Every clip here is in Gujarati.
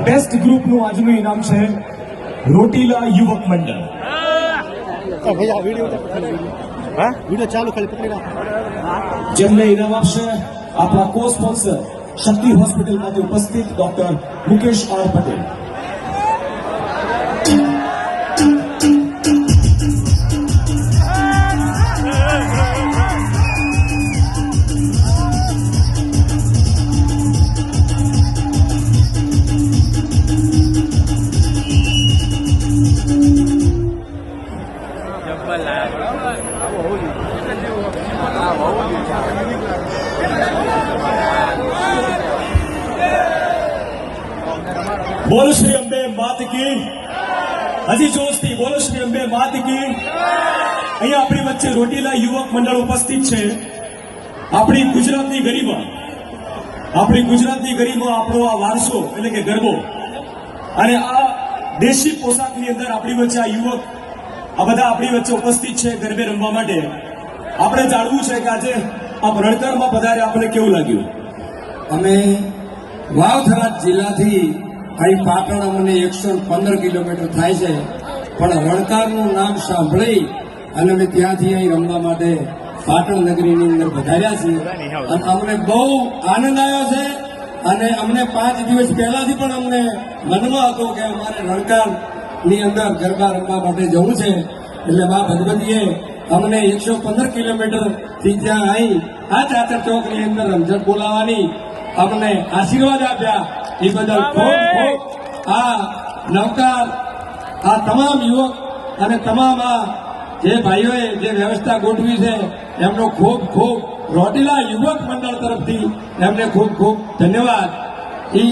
બેસ્ટ ગ્રુપનું આજનું ઇનામ છે રોટીલા યુવક મંડળ હા ભૈયા વિડીયો હા વિડીયો ચાલુ ખાલી પકડી રાખો જેમને ઇનામ આપશે આપણા કો સ્પોન્સર શક્તિ હોસ્પિટલમાંથી ઉપસ્થિત ડોક્ટર મુકેશ આર પટેલ બોલો શ્રી અંબે માત કી. હજી જોશથી, બોલો શ્રી અંબે માત કી. અહીંયા આપણી વચ્ચે રોટીલા યુવક મંડળ ઉપસ્થિત છે. આપણી ગુજરાતની ગરિમા આપણી ગુજરાતની ગરિમા આપણો આ વારસો, એટલે કે ગરબો, અને આ દેશી પોશાકની અંદર આપણી વચ્ચે આ યુવક, આ બધા આપણી વચ્ચે ઉપસ્થિત છે ગરબે રમવા માટે. આપણે જાણવું છે કે આજે આ રણતરમાં પધારે આપણે કેવું લાગ્યું? અમે વાવથરા જિલ્લાથી અહીં પાટણ અમને એકસો પંદર કિલોમીટર થાય છે. પણ રણકારનું નામ સાંભળી અને અમે ત્યાંથી અહીં રમવા માટે પાટણ નગરીની અંદર વધાર્યા છીએ. અને અમને બહુ આનંદ આવ્યો છે. અને અમને પાંચ દિવસ પહેલાથી પણ અમને મનમાં હતો કે અમારે રણકારની અંદર ગરબા રમવા માટે જવું છે. એટલે મા ભગવતીએ અમને એકસો પંદર કિલોમીટરથી ત્યાં અહીં આ ચાતર ચોકની અંદર રમઝટ બોલાવવાની અમને આશીર્વાદ આપ્યા. એ બદલ ખૂબ ખૂબ આ નવકાર આ તમામ યુવક અને તમામ આ જે ભાઈઓએ જે વ્યવસ્થા ગોઠવી છે એમનો ખૂબ ખૂબ રોટીલા યુવક મંડળ તરફથી એમને ખૂબ ખૂબ ધન્યવાદ. એ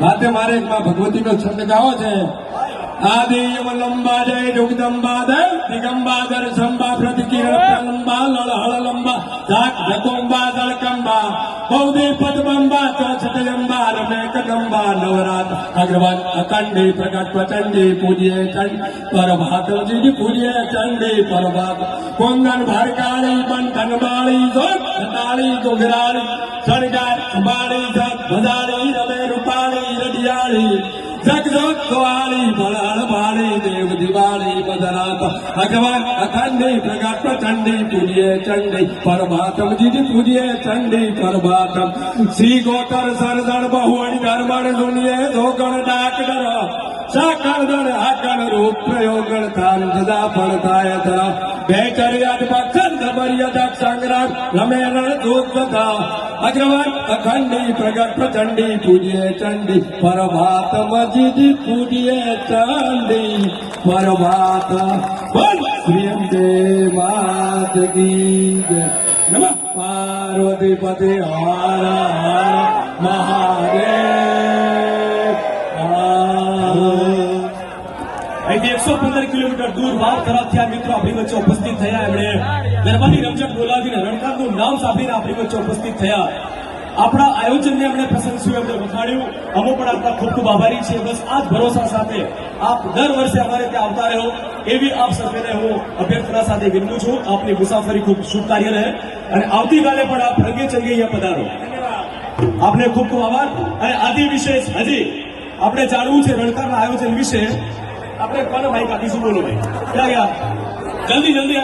વાતે મારે ભગવતીનો છંદ ગાવો છે. આદેયમ લંબા જય જગદંબા દય દિગંબાદર સંબા પ્રતિકિરણ પ્રલંબા લળહળ લંબા. 락 रतन बा दलकंबा बहुदी पदमंबा टच तजंबार में कदमबा नवरात्र अग्रवाल अखंड प्रकट चंडी पूजी चंड पर भादव जी की पूजी चंद पर भाग कोन दान भार कार्यपन कनबाड़ी जो 43 गुगराल सनगार बाणी स रमे इरवे रुपानी जग जग कुआरी देव दिवाली बदनाथ भगवान अखंडी प्रकट प्रचंडी पूजिए चंडी, परमात्म जी जी पूजिए चंडी, परमात्म। श्री गोकर सरदर बहुअण धर्मण सुनिए धोकर डाक डर साकर दर आकर रूप, प्रयोग थान, जदा फलताय धरा। बेचर्याद बक्षन दबरिया दक्ष संग्राम रमे रण धूप અગ્રવાન અખંડી પ્રગટ પ્રચંડી પૂજ્ય ચંડી પ્રભાત મજીદ પૂજ્ય ચંડી પ્રભાત બોલ શ્રી અંબે માત કી જય નમઃ પાર્વતી પતિ હર મહાદેવ એકસો પંદર કિલોમીટર દૂર બાર તરફથી આ મિત્રો આપણી વચ્ચે ઉપસ્થિત થયા. એમણે ગરબાની રમઝટ બોલાવીને રણકારનું નામ સાંભળીને આપણી વચ્ચે ઉપસ્થિત થયા. આપણા આયોજનને એમણે પ્રશંસ્યું એમણે વખાણ્યું? અમો પણ આપણા ખૂબ ખૂબ આભારી છે બસ આ જ ભરોસા સાથે આપ દર વર્ષે અમારે ત્યાં આવતા રહો. એવી આપ સર્વેને હું અભ્યર્થના સાથે વિનવું છું. આપની મુસાફરી ખૂબ શુભ કાર્ય રહે. અને આવતીકાલે પણ આપ રંગે ચંગે અહીંયા પધારો. આપને ખૂબ ખૂબ આભાર. અને આદિ વિશેષ, હજી, આપણે જાણવું છે રણકારના આયોજન વિશે. આપણે કોને ભાઈ આપીશું બોલો ભાઈ. ક્યાં ગયા? જલ્દી જલ્દી